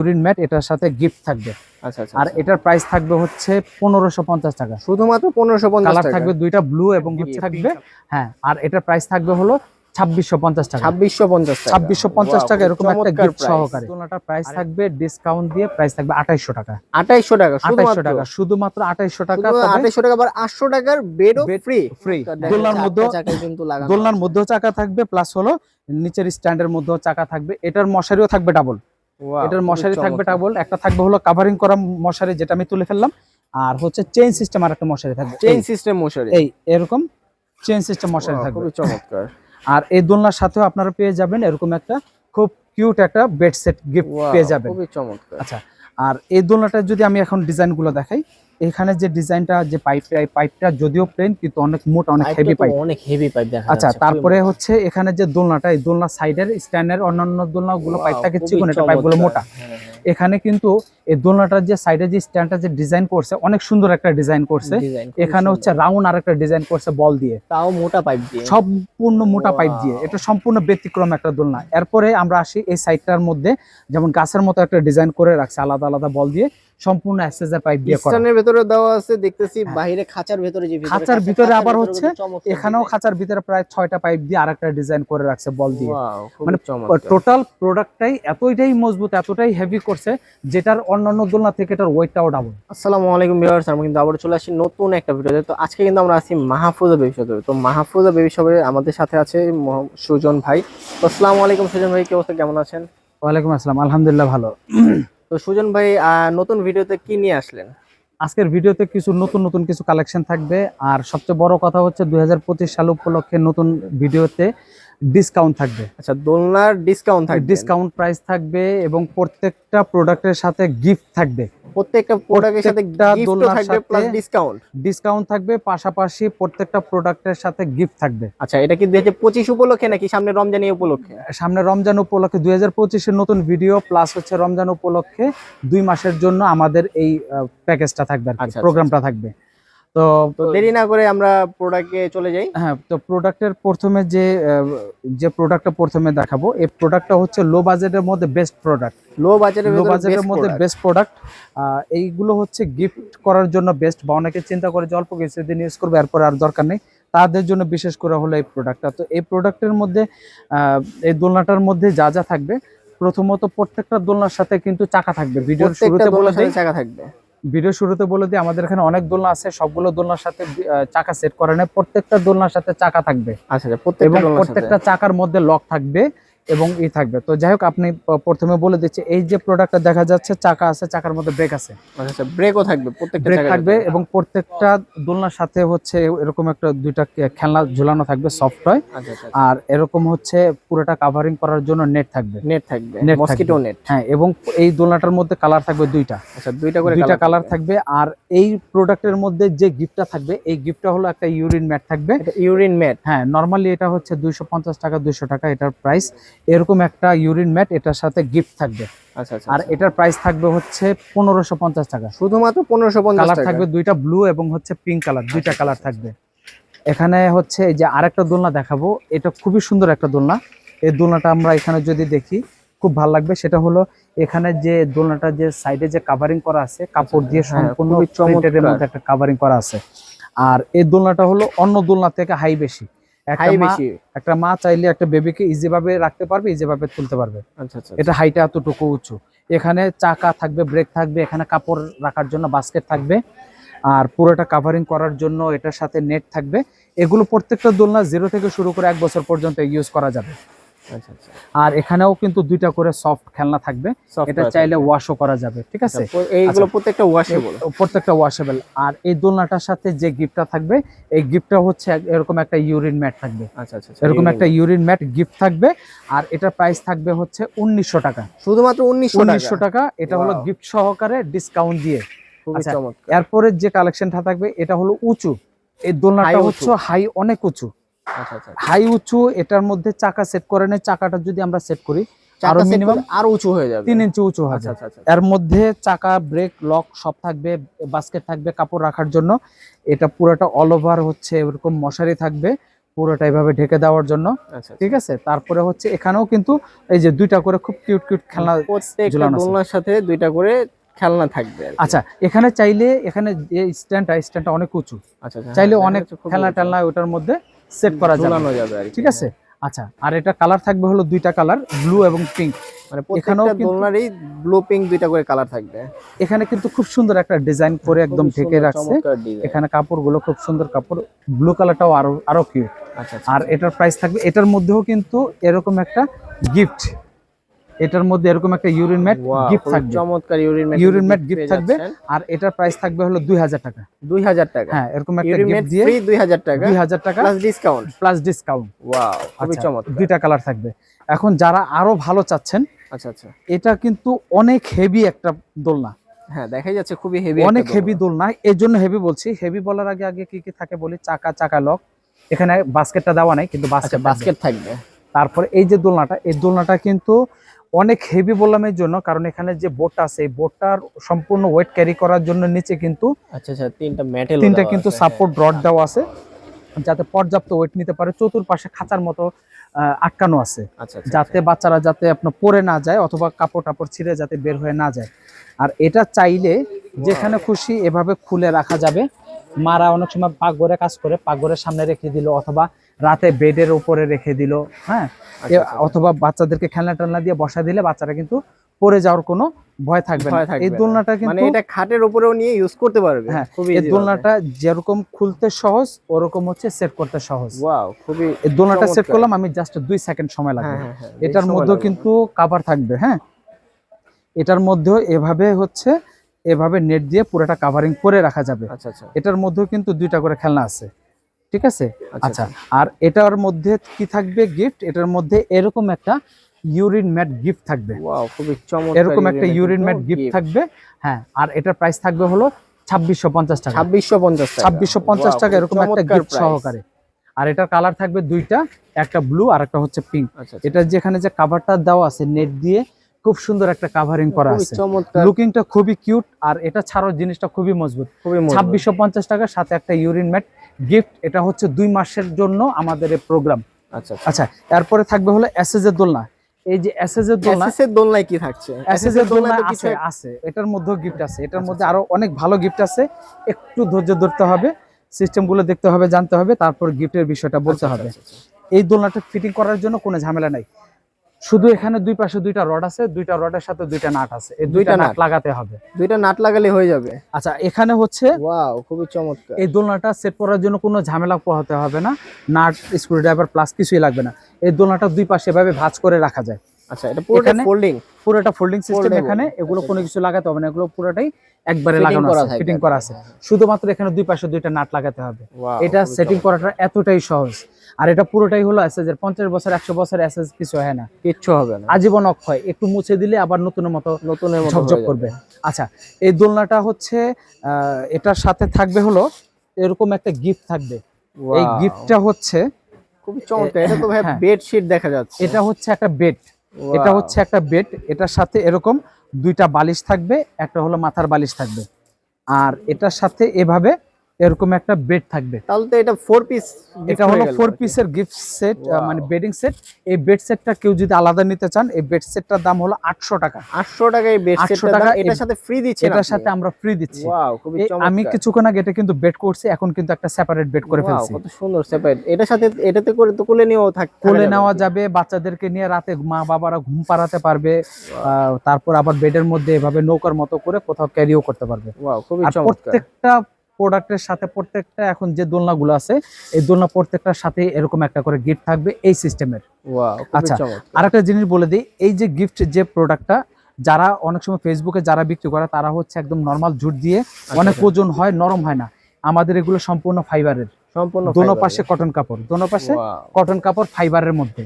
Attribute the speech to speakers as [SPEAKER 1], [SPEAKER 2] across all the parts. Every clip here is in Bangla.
[SPEAKER 1] ইউরিন ম্যাট এটার সাথে গিফট থাকবে।
[SPEAKER 2] আচ্ছা আচ্ছা
[SPEAKER 1] আর এটার প্রাইস থাকবে হচ্ছে পনেরোশো পঞ্চাশ টাকা।
[SPEAKER 2] শুধুমাত্র পনেরোশো পঞ্চাশ
[SPEAKER 1] কালার থাকবে দুইটা ব্লু এবং হচ্ছে থাকবে। হ্যাঁ আর এটার প্রাইস থাকবে হলো ছাব্বিশশো পঞ্চাশ টাকা।
[SPEAKER 2] ছাব্বিশশো পঞ্চাশ
[SPEAKER 1] ছাব্বিশশো পঞ্চাশ টাকা এরকম একটা গিফট
[SPEAKER 2] price।
[SPEAKER 1] সহকারে। দোলনাটার প্রাইস থাকবে ডিসকাউন্ট দিয়ে প্রাইস থাকবে আঠাইশশো টাকা।
[SPEAKER 2] আঠাইশশো টাকা
[SPEAKER 1] আঠাইশশো টাকা শুধুমাত্র আঠাইশশো টাকা
[SPEAKER 2] আঠাইশশো টাকা আবার আটশো টাকার বেডও ফ্রি
[SPEAKER 1] ফ্রি দোলনার মধ্যে দোলনার মধ্যেও চাকা থাকবে প্লাস হলো নিচের স্ট্যান্ডের মধ্যেও চাকা থাকবে। এটার মশারিও থাকবে ডাবল এটার মশারি থাকবে। ডাবল একটা থাকবে হলো কাভারিং করা মশারি যেটা আমি তুলে ফেললাম আর হচ্ছে চেইন সিস্টেম আর একটা মশারি থাকবে।
[SPEAKER 2] চেইন সিস্টেম মশারি।
[SPEAKER 1] এই এরকম চেইন সিস্টেম মশারি থাকবে।
[SPEAKER 2] খুবই চমৎকার।
[SPEAKER 1] আর এই দোলনার সাথেও আপনারা পেয়ে যাবেন এরকম একটা খুব কিউট একটা বেডসেট গিফট পেয়ে যাবেন।
[SPEAKER 2] খুবই চমৎকার।
[SPEAKER 1] আচ্ছা আর এই দোলনাটা যদি আমি এখন ডিজাইনগুলো দেখাই এখানে যে ডিজাইনটা যে পাইপ পাইপটা যদিও প্লেন কিন্তু অনেক মোটা অনেক হেভি পাইপ
[SPEAKER 2] অনেক হেভি পাইপ দেখা
[SPEAKER 1] আচ্ছা তারপরে হচ্ছে এখানে যে দোলনাটা এই দোলনা সাইডের স্ট্যান্ডের অন্যান্য দোলনা গুলো
[SPEAKER 2] Wow,
[SPEAKER 1] পাইপ থাকে চিকন এটা পাইপগুলো মোটা।
[SPEAKER 2] হ্যাঁ, হ্যাঁ,
[SPEAKER 1] এখানে কিন্তু এই দোলনাটার যে সাইডে যে স্ট্যান্ডটা যে ডিজাইন করছে অনেক সুন্দর একটা ডিজাইন করছে। এখানে হচ্ছে রাউন্ড আর একটা ডিজাইন করছে বল দিয়ে।
[SPEAKER 2] তাও মোটা পাইপ দিয়ে?
[SPEAKER 1] সম্পূর্ণ মোটা পাইপ দিয়ে। এটা সম্পূর্ণ ব্যতিক্রম একটা দোলনা। এরপরে আমরা আসি এই সাইডটার মধ্যে যেমন গাছের মতো একটা ডিজাইন করে রাখছে আলাদা আলাদা বল দিয়ে। সম্পূর্ণ অ্যাক্সেসের পাইপ দিয়ে করা।
[SPEAKER 2] স্ট্যান্ডের ভেতরে দেওয়া আছে দেখতেছি
[SPEAKER 1] হ্যাঁ।
[SPEAKER 2] বাইরে খাঁচার ভেতরে যে
[SPEAKER 1] খাঁচার ভিতরে আবার হচ্ছে এখানেও। খাঁচার ভিতরে প্রায় ছয়টা পাইপ দিয়ে আরেকটা ডিজাইন করে রাখছে বল দিয়ে। মানে টোটাল প্রোডাক্টটাই এতটাই মজবুত এতটাই হেভি করছে যেটার অন্যান্য দোলনা থেকে এটার ওয়েটটাও ডাবল
[SPEAKER 2] আসসালামু আলাইকুম ভিউয়ার্স আমরা কিন্তু আবার চলে আসি নতুন একটা ভিডিওতে। তো আজকে কিন্তু আমরা আছি মাহফুজা বেবি শপে তো মাহফুজা বেবি শপে আমাদের সাথে আছে সুজন ভাই। আসসালামু আলাইকুম সুজন ভাই কি অবস্থা? কেমন আছেন?
[SPEAKER 1] ওয়ালাইকুম আসসালাম আলহামদুলিল্লাহ ভালো।
[SPEAKER 2] তো সুজন ভাই নতুন ভিডিওতে কি নিয়ে আসলেন?
[SPEAKER 1] আজকের ভিডিওতে কিছু নতুন নতুন কিছু কালেকশন থাকবে। আর সবচেয়ে বড় কথা হচ্ছে দুই হাজার পঁচিশ সাল উপলক্ষে নতুন ভিডিওতে ডিসকাউন্ট থাকবে।
[SPEAKER 2] আচ্ছা দোলনার ডিসকাউন্ট থাকবে।
[SPEAKER 1] ডিসকাউন্ট প্রাইস থাকবে এবং প্রত্যেকটা প্রোডাক্টের সাথে গিফট থাকবে।
[SPEAKER 2] প্রত্যেকটা প্রোডাক্টের সাথে গিফটও থাকবে প্লাস ডিসকাউন্ট
[SPEAKER 1] ডিসকাউন্ট থাকবে পাশাপাশি প্রত্যেকটা প্রোডাক্টের সাথে গিফট থাকবে।
[SPEAKER 2] আচ্ছা এটা কি দুই হাজার পঁচিশ উপলক্ষে নাকি সামনে রমজানি উপলক্ষে?
[SPEAKER 1] সামনে রমজান উপলক্ষে দুই হাজার পঁচিশের নতুন ভিডিও প্লাস হচ্ছে রমজান উপলক্ষে দুই মাসের জন্য আমাদের এই প্যাকেজটা থাকবে আর
[SPEAKER 2] আচ্ছা, আচ্ছা,
[SPEAKER 1] প্রোগ্রামটা থাকবে। তো
[SPEAKER 2] দেরি না করে আমরা প্রোডাক্টে চলে যাই।
[SPEAKER 1] হ্যাঁ তো প্রোডাক্টের প্রথমে যে যে প্রোডাক্টটা প্রথমে দেখাবো এই প্রোডাক্টটা হচ্ছে লো বাজেটের মধ্যে বেস্ট প্রোডাক্ট
[SPEAKER 2] লো বাজেটের
[SPEAKER 1] লো বাজেটের মধ্যে বেস্ট প্রোডাক্ট এইগুলো হচ্ছে গিফট করার জন্য বেস্ট বা অনেকে চিন্তা করে যে অল্প কিছুদিন ইউজ করবে এরপর আর দরকার নেই। তাদের জন্য বিশেষ করে হলো এই প্রোডাক্টটা তো এই প্রোডাক্টের মধ্যে আহ, এই দোলনাটার মধ্যে যা যা থাকবে প্রথমত প্রত্যেকটা দোলনার সাথে কিন্তু চাকা থাকবে। ভিডিওর শুরুতে বলে
[SPEAKER 2] চাকা থাকবে।
[SPEAKER 1] ভিডিও শুরুতে বলে দিই আমাদের এখানে অনেক দোলনা আছে সবগুলো দোলনার সাথে চাকা সেট করা নেই প্রত্যেকটা দোলনার সাথে চাকা থাকবে।
[SPEAKER 2] আচ্ছা আচ্ছা প্রত্যেকটা
[SPEAKER 1] চাকার মধ্যে লক থাকবে। এবং ই থাকবে। তো যাই হোক আপনি প্রথমে বলে দিচ্ছি এই যে প্রোডাক্টটা দেখা যাচ্ছে চাকা আছে চাকার মধ্যে ব্রেক আছে।
[SPEAKER 2] আচ্ছা আচ্ছা ব্রেকও থাকবে প্রত্যেকটা
[SPEAKER 1] ব্রেক থাকবে এবং প্রত্যেকটা দোলনার সাথে হচ্ছে এরকম একটা দুইটা খেলনা ঝুলানো থাকবে সফট টয়
[SPEAKER 2] আচ্ছা আচ্ছা
[SPEAKER 1] আর এরকম হচ্ছে পুরোটা কাভারিং করার জন্য নেট থাকবে।
[SPEAKER 2] নেট থাকবে মসকিটো নেট
[SPEAKER 1] হ্যাঁ এবং এই দোলনাটার মধ্যে কালার থাকবে দুইটা।
[SPEAKER 2] আচ্ছা দুইটা করে
[SPEAKER 1] দুইটা কালার থাকবে। আর এই প্রোডাক্টের মধ্যে যে গিফটটা থাকবে এই গিফটটা হলো একটা ইউরিন ম্যাট থাকবে।
[SPEAKER 2] ইউরিন ম্যাট
[SPEAKER 1] হ্যাঁ নরমালি এটা হচ্ছে দুইশো পঞ্চাশ টাকা দুইশো টাকা এটার প্রাইস এরকম একটা ইউরিন ম্যাট এটার সাথে গিফট থাকবে।
[SPEAKER 2] আচ্ছা আচ্ছা
[SPEAKER 1] আর
[SPEAKER 2] আচ্ছা।
[SPEAKER 1] এটার প্রাইস থাকবে হচ্ছে পনেরোশো পঞ্চাশ টাকা।
[SPEAKER 2] শুধুমাত্র পনেরোশো পঞ্চাশ
[SPEAKER 1] কালার থাকবে দুইটা ব্লু এবং হচ্ছে পিঙ্ক কালার দুইটা কালার থাকবে। এখানে হচ্ছে এই যে আরেকটা দোলনা দেখাবো এটা খুবই সুন্দর একটা দোলনা। এই দোলনাটা আমরা এখানে যদি দেখি খুব ভালো লাগবে। সেটা হলো এখানে যে দোলনাটা যে সাইডে যে কাভারিং করা আছে কাপড় দিয়ে
[SPEAKER 2] হ্যাঁ,
[SPEAKER 1] সম্পূর্ণ একটা কাভারিং করা আছে। আর এই দোলনাটা হলো অন্য দোলনা থেকে হাই বেশি। একটা মা- একটা মা চাইলে একটা বেবিকে ইজি ভাবে রাখতে পারবে ইজি ভাবে তুলতে পারবে।
[SPEAKER 2] আচ্ছা আচ্ছা
[SPEAKER 1] এটা হাইটা এতটুকু উঁচু। এখানে চাকা থাকবে ব্রেক থাকবে এখানে কাপড় রাখার জন্য বাস্কেট থাকবে। আর পুরোটা কাভারিং করার জন্য এটার সাথে নেট থাকবে। এগুলো প্রত্যেকটা দোলনা জিরো থেকে শুরু করে এক বছর পর্যন্ত ইউজ করা যাবে।
[SPEAKER 2] আচ্ছা আচ্ছা
[SPEAKER 1] আর এখানেও কিন্তু দুইটা করে সফট খেলনা থাকবে। এটা চাইলে ওয়াশও করা যাবে ঠিক আছে?
[SPEAKER 2] আচ্ছা, এইগুলো
[SPEAKER 1] আচ্ছা।
[SPEAKER 2] প্রত্যেকটা ওয়াশেবল
[SPEAKER 1] প্রত্যেকটা ওয়াশেবল আর এই দোলনাটার সাথে যে গিফটটা থাকবে এই গিফটটা হচ্ছে এরকম একটা ইউরিন ম্যাট থাকবে।
[SPEAKER 2] আচ্ছা আচ্ছা আচ্ছা,
[SPEAKER 1] এরকম একটা ইউরিন ম্যাট গিফট থাকবে আর এটার প্রাইস থাকবে হচ্ছে উনিশশো টাকা।
[SPEAKER 2] শুধুমাত্র উনিশশো
[SPEAKER 1] টাকা? এটা হলো গিফট সহকারে ডিসকাউন্ট দিয়ে।
[SPEAKER 2] খুবই
[SPEAKER 1] আচ্ছা, এরপরে যে কালেকশনটা থাকবে এটা হলো উঁচু। এই দোলনাটা হচ্ছে হাই অনেক উঁচু।
[SPEAKER 2] আচ্ছা আচ্ছা
[SPEAKER 1] হাই উঁচু এটার মধ্যে চাকা সেট করে নেই চাকাটা যদি আমরা সেট করি
[SPEAKER 2] আরও
[SPEAKER 1] মিনিমাম
[SPEAKER 2] আরও উঁচু হয়ে যাবে।
[SPEAKER 1] তিন ইঞ্চি উঁচু হবে।
[SPEAKER 2] আচ্ছা আচ্ছা আচ্ছা
[SPEAKER 1] এর মধ্যে চাকা ব্রেক লক সব থাকবে বাস্কেট থাকবে কাপড় রাখার জন্য। এটা পুরোটা অল ওভার হচ্ছে এরকম মশারি থাকবে পুরোটা এইভাবে ঢেকে দেওয়ার জন্য।
[SPEAKER 2] আচ্ছা
[SPEAKER 1] ঠিক আছে? তারপরে হচ্ছে এখানেও কিন্তু এই যে দুইটা করে খুব কিউট কিউট খেলনা
[SPEAKER 2] দোলনার সাথে দুইটা করে খেলনা থাকবে
[SPEAKER 1] আচ্ছা এখানে চাইলে এখানে যে স্ট্যান্ডটা স্ট্যান্ডটা অনেক উঁচু।
[SPEAKER 2] আচ্ছা আচ্ছা,
[SPEAKER 1] চাইলে
[SPEAKER 2] হ্যাঁ,
[SPEAKER 1] অনেক খেলনা টেলনা ওটার মধ্যে সেট করা যাবে।
[SPEAKER 2] ঝুলানো যাবে আর
[SPEAKER 1] ঠিক আছে? আচ্ছা আর এটা কালার থাকবে হলো দুইটা কালার ব্লু এবং পিঙ্ক।
[SPEAKER 2] মানে
[SPEAKER 1] এখানেও
[SPEAKER 2] দোলনারই ব্লু পিঙ্ক দুইটা করে কালার থাকবে।
[SPEAKER 1] এখানে কিন্তু খুব সুন্দর একটা ডিজাইন করে একদম ঢেকে রাখছে। এখানে কাপড়গুলো খুব সুন্দর কাপড় ব্লু কালারটাও আরও আরও কিউট
[SPEAKER 2] আচ্ছা আচ্ছা।
[SPEAKER 1] আর এটার প্রাইস থাকবে এটার মধ্যেও কিন্তু এরকম একটা গিফট এটার মধ্যে এরকম একটা ইউরিন ম্যাট গিফট থাকবে।
[SPEAKER 2] চমৎকার urine mat
[SPEAKER 1] urine mat gift থাকবে আর এটার প্রাইস থাকবে হলো দুই হাজার টাকা।
[SPEAKER 2] দুই হাজার টাকা।
[SPEAKER 1] হ্যাঁ এরকম একটা গিফট দিয়ে
[SPEAKER 2] ফ্রি দুই হাজার টাকা।
[SPEAKER 1] দুই হাজার টাকা
[SPEAKER 2] plus discount
[SPEAKER 1] plus discount
[SPEAKER 2] wow খুবই
[SPEAKER 1] আচ্ছা,
[SPEAKER 2] চমৎকার।
[SPEAKER 1] দুইটা কালার থাকবে। এখন যারা আরও ভালো চাচ্ছেন
[SPEAKER 2] আচ্ছা আচ্ছা।
[SPEAKER 1] এটা কিন্তু অনেক হেভি একটা দোলনা।
[SPEAKER 2] হ্যাঁ দেখাই যাচ্ছে খুবই হেভি
[SPEAKER 1] অনেক হেভি দোলনা। এর জন্য হেভি বলছি। হেভি বলার আগে আগে কি কি থাকে বলি? চাকা চাকা লক এখানে বাস্কেটটা দেওয়া নাই কিন্তু
[SPEAKER 2] আচ্ছা
[SPEAKER 1] বাস্কেট
[SPEAKER 2] বাস্কেট থাকবে।
[SPEAKER 1] তারপরে এই যে দোলনাটা এই দোলনাটা কিন্তু অনেক হেভি বললাম এর জন্য কারণ এখানে যে বোটটা আছে এই বোটটার সম্পূর্ণ ওয়েট ক্যারি করার জন্য নিচে কিন্তু
[SPEAKER 2] আচ্ছা আচ্ছা তিনটা মেটেল
[SPEAKER 1] তিনটা কিন্তু সাপোর্ট রড দেওয়া আছে যাতে পর্যাপ্ত ওয়েট নিতে পারে চতুর্পাশে খাঁচার মতো আটকানো আছে।
[SPEAKER 2] আচ্ছা আচ্ছা
[SPEAKER 1] যাতে বাচ্চারা যাতে আপনার পরে না যায় অথবা কাপড় টাপড় ছিঁড়ে যাতে বের হয়ে না যায়। আর এটা চাইলে যেখানে খুশি এভাবে খুলে রাখা যাবে। মারা অনেক সময় পাকঘরে কাজ করে পাকঘরের সামনে রেখে দিল অথবা রাতে বেডের উপরে রেখে দিল হ্যাঁ?
[SPEAKER 2] আচ্ছা, আচ্ছা।
[SPEAKER 1] অথবা বাচ্চাদেরকে খেলনা টেলনা দিয়ে বসা দিলে বাচ্চারা কিন্তু পড়ে যাওয়ার কোনো ভয় থাকবে না। এই। দোলনাটা
[SPEAKER 2] মানে
[SPEAKER 1] কিন্তু
[SPEAKER 2] এটা খাটের উপরেও নিয়ে ইউজ করতে পারবে।
[SPEAKER 1] হ্যাঁ, এই দোলনাটা যেরকম খুলতে সহজ ওরকম হচ্ছে সেট করতে সহজ।
[SPEAKER 2] ওয়াও খুবই
[SPEAKER 1] এই দোলনাটা সেট করলাম আমি জাস্ট দুই সেকেন্ড সময় লাগবে।
[SPEAKER 2] হ্যাঁ হ্যাঁ হ্যাঁ
[SPEAKER 1] এটার মধ্যেও কিন্তু কাভার থাকবে হ্যাঁ? এটার মধ্যেও এভাবে হচ্ছে এভাবে নেট দিয়ে পুরোটা কাভারিং করে রাখা যাবে।
[SPEAKER 2] আচ্ছা আচ্ছা।
[SPEAKER 1] এটার মধ্যেও কিন্তু দুইটা করে খেলনা আছে। ঠিক আছে?
[SPEAKER 2] আচ্ছা
[SPEAKER 1] আচ্ছা আর এটার মধ্যে কি থাকবে গিফট এটার মধ্যে এরকম একটা ইউরিন ম্যাট গিফট থাকবে।
[SPEAKER 2] খুবই চমৎকার
[SPEAKER 1] এরকম একটা ইউরিন ম্যাট গিফট থাকবে। হ্যাঁ আর এটার প্রাইস থাকবে হলো ছাব্বিশশো পঞ্চাশ টাকা।
[SPEAKER 2] ছাব্বিশশো পঞ্চাশ
[SPEAKER 1] ছাব্বিশশো পঞ্চাশ টাকা এরকম একটা গিফট সহকারে। আর এটার কালার থাকবে দুইটা একটা ব্লু আর একটা হচ্ছে পিঙ্ক
[SPEAKER 2] আচ্ছা আচ্ছা।
[SPEAKER 1] এটা যেখানে যে কাভারটা দেওয়া আছে নেট দিয়ে খুব সুন্দর একটা কাভারিং করা আছে লুকিংটা খুবই কিউট আর এটা ছাড়াও জিনিসটা খুবই মজবুত। ছাব্বিশশো পঞ্চাশ টাকার সাথে একটা ইউরিন ম্যাট গিফট এটা হচ্ছে দুই মাসের জন্য আমাদের এই প্রোগ্রাম
[SPEAKER 2] আচ্ছা আচ্ছা
[SPEAKER 1] আচ্ছা এরপরে থাকবে হলো এসএস এর দোলনা এই যে দোলনা
[SPEAKER 2] দোলনায় কি থাকছে
[SPEAKER 1] এসএস এর দোলনা আছে আছে এটার মধ্যেও গিফট আছে এটার মধ্যে আরও অনেক ভালো গিফট আছে একটু ধৈর্য ধরতে হবে সিস্টেমগুলো দেখতে হবে জানতে হবে তারপর গিফটের বিষয়টা
[SPEAKER 2] আচ্ছা,
[SPEAKER 1] বলতে হবে এই দোলনাটা ফিটিং করার জন্য কোনো ঝামেলা নাই শুধু এখানে দুই পাশে দুইটা রড আছে দুইটা রডের সাথে দুইটা নাট আছে। এই দুইটা নাট। লাগাতে হবে।
[SPEAKER 2] দুইটা নাট লাগালে হয়ে যাবে।
[SPEAKER 1] আচ্ছা এখানে হচ্ছে
[SPEAKER 2] ওয়াও খুবই চমৎকার।
[SPEAKER 1] এই দোলনাটা সেট করার জন্য কোনো ঝামেলা পোহাতে হবে না। নাট স্ক্রুড্রাইভার প্লাস কিছুই লাগবে না। এই দোলনাটা দুই পাশে এভাবে ভাঁজ করে রাখা যায়।
[SPEAKER 2] আচ্ছা এটা পুরোটা ফোল্ডিং
[SPEAKER 1] পুরোটা ফোল্ডিং সিস্টেম এখানে এগুলো কোনো কিছু লাগাতে হবে না এগুলো পুরোটাই একবারে লাগানো আছে ফিটিং করা আছে।
[SPEAKER 2] হ্যাঁ,
[SPEAKER 1] শুধুমাত্র এখানে দুই পাশে দুইটা নাট লাগাতে হবে। এটা সেটিং করাটা এতটাই সহজ। আর এটা পুরোটাই হলো এসএস এর পঞ্চাশ বছর একশো বছর এসএস কিছু হয় না।
[SPEAKER 2] কিচ্ছু হবে না।
[SPEAKER 1] আজীবন অক্ষয় একটু মুছে দিলে আবার নতুনের মতো
[SPEAKER 2] নতুনের মতো
[SPEAKER 1] ঝকঝক করবে। আচ্ছা এই দোলনাটা হচ্ছে এটার সাথে থাকবে হলো এরকম একটা গিফট থাকবে। এই গিফটটা হচ্ছে
[SPEAKER 2] খুবই চমৎকার এটা তো ভাই
[SPEAKER 1] হ্যাঁ।
[SPEAKER 2] বেডশিট দেখা যাচ্ছে।
[SPEAKER 1] এটা হচ্ছে একটা বেড এটা হচ্ছে একটা বেড, এটার সাথে এরকম দুইটা বালিশ থাকবে, একটা হলো মাথার বালিশ থাকবে। আর এটার সাথে এভাবে এরকম একটা বেড থাকবে।
[SPEAKER 2] তাহলে তো এটা ফোর পিস
[SPEAKER 1] এটা হলো ফোর পিসের গিফট সেট মানে বেডিং সেট এই বেড সেটটা কেউ যদি আলাদা নিতে চান এই বেড সেটটার দাম হলো আটশো টাকা।
[SPEAKER 2] আটশো টাকায় বেডশিট
[SPEAKER 1] 800 টাকা
[SPEAKER 2] এটার সাথে ফ্রি দিচ্ছে
[SPEAKER 1] এটার সাথে আমরা ফ্রি দিচ্ছি।
[SPEAKER 2] ওয়াও খুবই চমৎকার
[SPEAKER 1] আমি কিছুক্ষণ আগে এটা কিন্তু বেড করছি এখন কিন্তু একটা সেপারেট বেড করে ফেলছি।
[SPEAKER 2] কত সুন্দর সেপারেট এটার সাথে এটাতে করে তো কোলে নিয়েও থাক
[SPEAKER 1] কোলে নেওয়া যাবে বাচ্চাদেরকে নিয়ে রাতে মা বাবারা ঘুম পাড়াতে পারবে তারপর আবার বেডের মধ্যে এভাবে নৌকার মতো করে কোথাও ক্যারিও করতে পারবে।
[SPEAKER 2] ওয়াও খুবই
[SPEAKER 1] আর
[SPEAKER 2] চমৎকার।
[SPEAKER 1] প্রত্যেকটা প্রোডাক্টের সাথে প্রত্যেকটা এখন যে দোলনাগুলো আছে এই দোলনা প্রত্যেকটার সাথে এরকম একটা করে গিফট থাকবে এই সিস্টেমের। আচ্ছা,
[SPEAKER 2] চমৎকার।
[SPEAKER 1] আর একটা জিনিস বলে দিই এই যে গিফট যে প্রোডাক্টটা যারা অনেক সময় ফেসবুকে যারা বিক্রি করে তারা হচ্ছে একদম নর্মাল জুট দিয়ে অনেক
[SPEAKER 2] আচ্ছা।
[SPEAKER 1] ওজন হয় নরম হয় না। আমাদের এগুলো সম্পূর্ণ ফাইবারের
[SPEAKER 2] সম্পূর্ণ
[SPEAKER 1] দোনো পাশে কটন কাপড় দোনো পাশে কটন কাপড় ফাইবারের মধ্যে।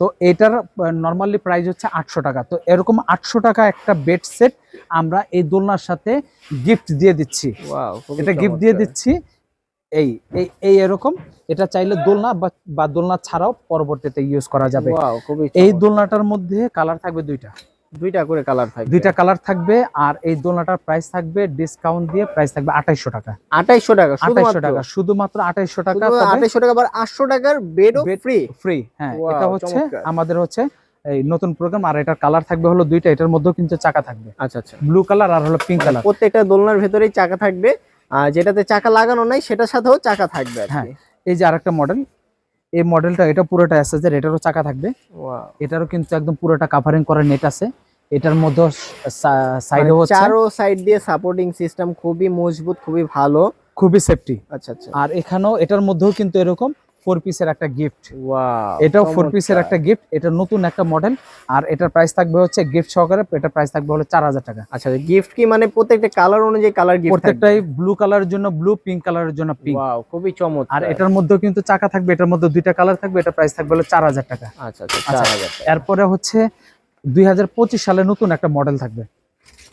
[SPEAKER 1] তো এটার নর্মালি প্রাইস হচ্ছে আটশো টাকা। তো এরকম আটশো টাকা একটা বেড সেট আমরা এই দোলনার সাথে গিফট দিয়ে দিচ্ছি। এটা গিফট দিয়ে দিচ্ছি। এই এই এই এরকম। এটা চাইলে দোলনা বা- দোলনা ছাড়াও পরবর্তীতে ইউজ করা যাবে। এই দোলনাটার মধ্যে কালার থাকবে দুইটা।
[SPEAKER 2] দুইটা করে কালার থাকবে।
[SPEAKER 1] দুইটা কালার থাকবে আর এই দোলনাটার প্রাইস থাকবে ডিসকাউন্ট দিয়ে প্রাইস থাকবে আঠাইশশো টাকা।
[SPEAKER 2] আঠাইশশো টাকা
[SPEAKER 1] আঠাইশশো
[SPEAKER 2] শুধুমাত্র?
[SPEAKER 1] টাকা শুধুমাত্র আঠাইশশো টাকা
[SPEAKER 2] আঠাইশশো টাকা আবার আটশো টাকার বেডও ফ্রি
[SPEAKER 1] ফ্রি হ্যাঁ এটা হচ্ছে আমাদের হচ্ছে এই নতুন প্রোগ্রাম আর এটার কালার থাকবে হলো দুইটা এটার মধ্যেও কিন্তু চাকা থাকবে।
[SPEAKER 2] আচ্ছা আচ্ছা।
[SPEAKER 1] ব্লু কালার আর হলো পিঙ্ক কালার
[SPEAKER 2] প্রত্যেকটা দোলনার ভেতরেই চাকা থাকবে আর যেটাতে চাকা লাগানো নাই সেটার সাথেও চাকা থাকবে
[SPEAKER 1] হ্যাঁ। এই যে আরেকটা মডেল এই মডেলটা এটা পুরোটা এসএসের এটারও চাকা থাকবে।
[SPEAKER 2] ওয়াও
[SPEAKER 1] এটারও কিন্তু একদম পুরোটা কাভারিং করা নেট আছে। এটার মধ্যে সাইডে
[SPEAKER 2] মানে
[SPEAKER 1] হচ্ছে
[SPEAKER 2] চারো সাইড দিয়ে সাপোর্টিং সিস্টেম খুবই মজবুত খুবই ভালো।
[SPEAKER 1] খুবই সেফটি
[SPEAKER 2] আচ্ছা আচ্ছা।
[SPEAKER 1] আর এখানেও এটার মধ্যেও কিন্তু এরকম ফোর পিসের একটা গিফট এটাও ফোর পিসের একটা গিফট এটা নতুন একটা মডেল আর এটার প্রাইস থাকবে হচ্ছে গিফট সহকারে এটার প্রাইস থাকবে হলো চার হাজার টাকা।
[SPEAKER 2] আচ্ছা গিফট কি মানে প্রত্যেকটা কালার অনুযায়ী কালার গিফট
[SPEAKER 1] প্রত্যেকটাই ব্লু কালারের জন্য ব্লু পিঙ্ক কালারের জন্য পিঙ্ক
[SPEAKER 2] খুবই চমৎকার।
[SPEAKER 1] আর এটার মধ্যেও কিন্তু চাকা থাকবে এটার মধ্যে দুইটা কালার থাকবে এটা প্রাইস থাকবে হলো চার হাজার টাকা।
[SPEAKER 2] আচ্ছা আচ্ছা
[SPEAKER 1] আচ্ছা।
[SPEAKER 2] 4000
[SPEAKER 1] এরপরে হচ্ছে দুই হাজার পঁচিশ সালে নতুন একটা মডেল থাকবে।